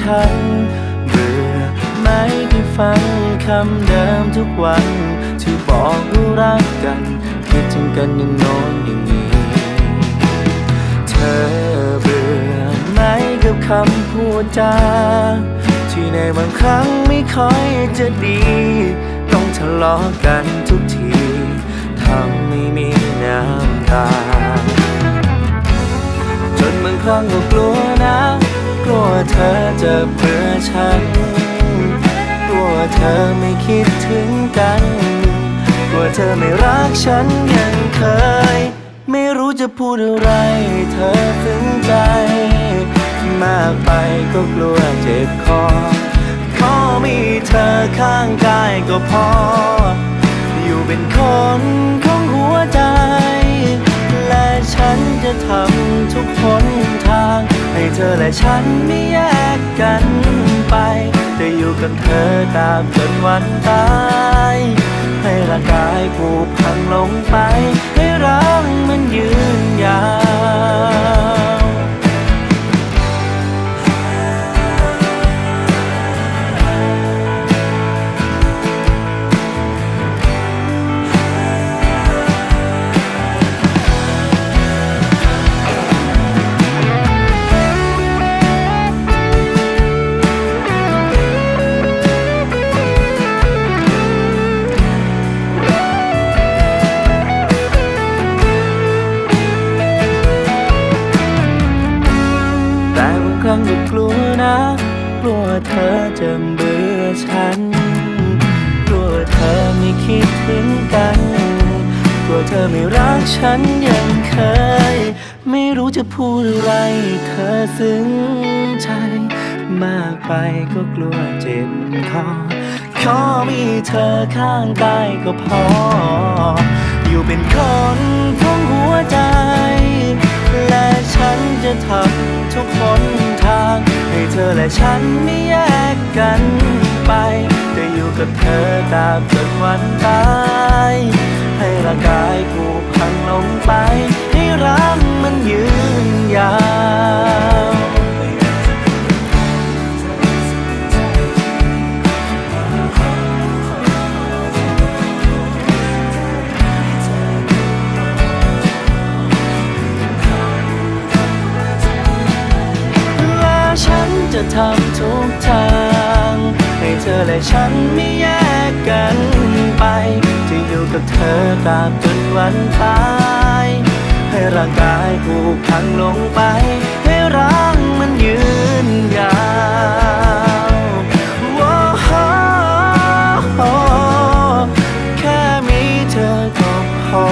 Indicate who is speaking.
Speaker 1: ฉันเบื่อไหมที่ฟังคำเดิมทุกวัน ที่บอกว่ารักกัน คิดถึงกันอย่างโน้นอย่างนี้ เธอเบื่อไหมกับคำพูดจาที่ในบางครั้งไม่ค่อยจะดี ต้องทะเลาะกันทุกทีทำไม่มีน้ำตา จนบางครั้งก็กลัวนะ กลัวเธอจะเบื่อฉัน กลัวเธอไม่คิดถึงกัน กลัวเธอไม่รักฉันยังเคย ไม่รู้จะพูดอะไรให้เธอถึงใจ มากไปก็กลัวเจ็บคอ ขอมีเธอข้างกายก็พอ อยู่เป็นคนของหัวใจ และฉันจะทำทุกหนทาง ให้เธอและฉันไม่แยกกันไป จะอยู่กับเธอตามจนวันตาย ให้ร่างกายผูกพังลงไป ให้รังมันยืน เธอจะเบื่อฉัน กลัวเธอไม่คิดถึงกัน กลัวเธอไม่รักฉันยังเคย ไม่รู้จะพูดอะไรเธอซึ้งใจ มากไปก็กลัวเจ็บคอขอมีเธอข้างกายก็พอ อยู่เป็นคนของหัวใจ และฉันจะทำ และฉันไม่แยกกันไป จะอยู่กับเธอตามจนวันตาย ให้ร่างกายกู ทำทุกทาง ให้เธอและฉันไม่แยกกันไป จะอยู่กับเธอตราบจนวันตาย ให้ร่างกายผูกพังลงไป ให้ร่างมันยืนยาวว้าวแค่มีเธอก็พอ